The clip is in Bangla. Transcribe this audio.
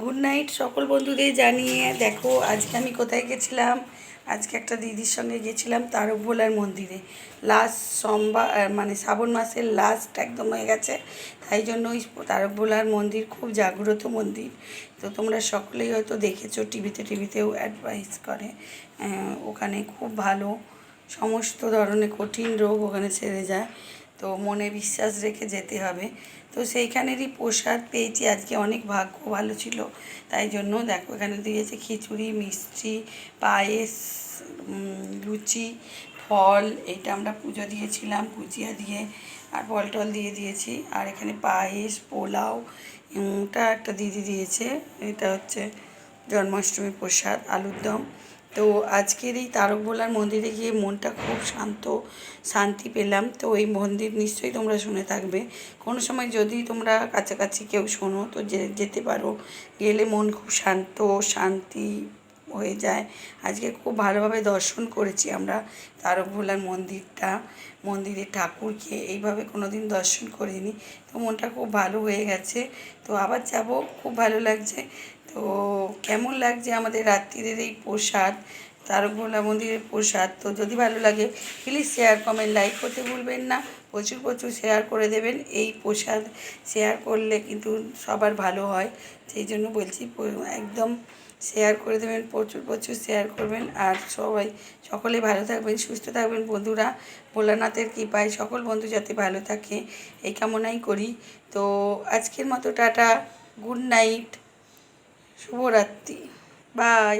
গুড নাইট সকল বন্ধুদের জানিয়ে, দেখো আজকে আমি কোথায় গেছিলাম? আজকে একটা দিদির সঙ্গে গেছিলাম তারকভোলার মন্দিরে। লাস্ট সোমবার মানে শ্রাবণ মাসের লাস্ট একদম হয়ে গেছে। তাই জন্য ওই তারকভোলার মন্দির খুব জাগ্রত মন্দির। তো তোমরা সকলেই হয়তো দেখেছ, টিভিতে টিভিতেও অ্যাডভাইস করে। ওখানে খুব ভালো, সমস্ত ধরনের কঠিন রোগ ওখানে সেরে যায়। তো মনে বিশ্বাস রেখে যেতে হবে। তো সেইখানেরই প্রসাদ পেয়েছি। আজকে অনেক ভাগ্য ভালো ছিল। তাই জন্য দেখো, এখানে দিয়েছে খিচুড়ি, মিষ্টি, পায়েস লুচি, ফল এইটা আমরা পুজো দিয়েছিলাম পুজিয়া দিয়ে, আর ফল টল দিয়ে দিয়েছি। আর এখানে পায়েস, পোলাও এটা একটা দিদি দিয়েছে। এটা হচ্ছে জন্মাষ্টমীর প্রসাদ আলুর দম তো আজকের এই তারকভোলার মন্দিরে গিয়ে মনটা খুব শান্ত, শান্তি পেলাম। তো এই মন্দির নিশ্চয়ই তোমরা শুনে থাকবে। কোনো সময় যদি তোমরা কাছাকাছি কেউ শোনো, তো যেতে পারো। গেলে মন খুব শান্ত, শান্তি হয়ে যায়। আজকে খুব ভালোভাবে দর্শন করেছি আমরা তারকভোলার মন্দিরটা, মন্দিরের ঠাকুরকে। এইভাবে কোনো দিন দর্শন করিনি। তো মনটা খুব ভালো হয়ে গেছে। তো আবার যাব, খুব ভালো লাগছে। তো কেমন লাগছে আমাদের রাত্রিদের এই প্রসাদ? তারকভোলা মন্দিরের প্রসাদ। তো যদি ভালো লাগে প্লিজ শেয়ার কমেন্ট লাইক করতে ভুলবেন না। প্রচুর প্রচুর শেয়ার করে দেবেন। এই প্রসাদ শেয়ার করলে কিন্তু সবার ভালো হয়। সেই জন্য বলছি, একদম শেয়ার করে দেবেন, প্রচুর প্রচুর শেয়ার করবেন। আর সবাই, সকলে ভালো থাকবেন, সুস্থ থাকবেন। বন্ধুরা, ভোলানাথের কৃপায় সকল বন্ধু যাতে ভালো থাকে, এই কামনাই করি। তো আজকের মতো টাটা গুড নাইট শুভরাত্রি বাই